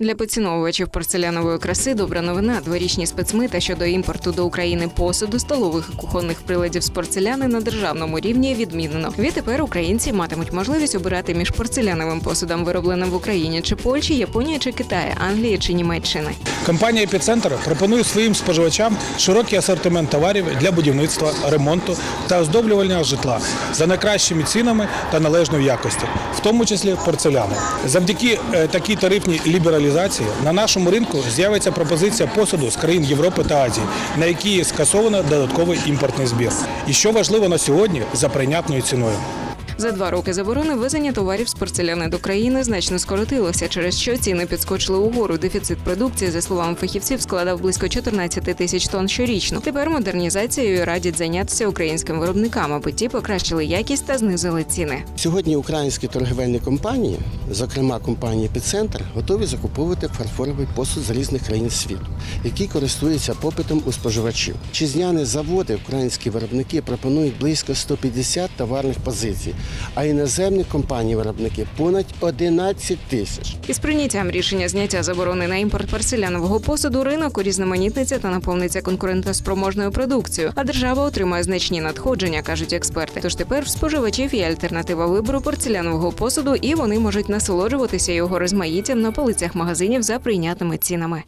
Для поціновувачів порцелянової краси добра новина. Дворічні спецмита щодо імпорту до України посуду, столових і кухонних приладів з порцеляни на державному рівні відмінено. Відтепер українці матимуть можливість обирати між порцеляновим посудом, виробленим в Україні чи Польщі, Японії чи Китаї, Англії чи Німеччини. Компанія «Епіцентр» пропонує своїм споживачам широкий асортимент товарів для будівництва, ремонту та оздоблювання житла за найкращими цінами та належною якості, в тому числі порцеляну. Завдяки е, такій тарифній лібералізації на нашому ринку з'явиться пропозиція посуду з країн Європи та Азії, на які скасовано додатковий імпортний збір. І що важливо на сьогодні за прийнятною ціною. За два роки заборони ввезення товарів з порцеляни до країни значно скоротилося, через що ціни підскочили угору. Дефіцит продукції, за словами фахівців, складав близько 14 тисяч тонн щорічно. Тепер модернізацією радять зайнятися українським виробникам, аби ті покращили якість та знизили ціни. Сьогодні українські торгівельні компанії, зокрема компанія «Епіцентр», готові закуповувати фарфоровий посуд з різних країн світу, який користується попитом у споживачів. Вітчизняні заводи, українські виробники пропонують близько 150 товарних позицій, а іноземні компанії-виробники понад 11 тисяч. Із прийняттям рішення зняття заборони на імпорт порцелянового посуду ринок урізноманітниться та наповниться конкурентоспроможною продукцією, а держава отримає значні надходження, кажуть експерти. Тож тепер в споживачів є альтернатива вибору порцелянового посуду, і вони можуть насолоджуватися його розмаїттям на полицях магазинів за прийнятними цінами.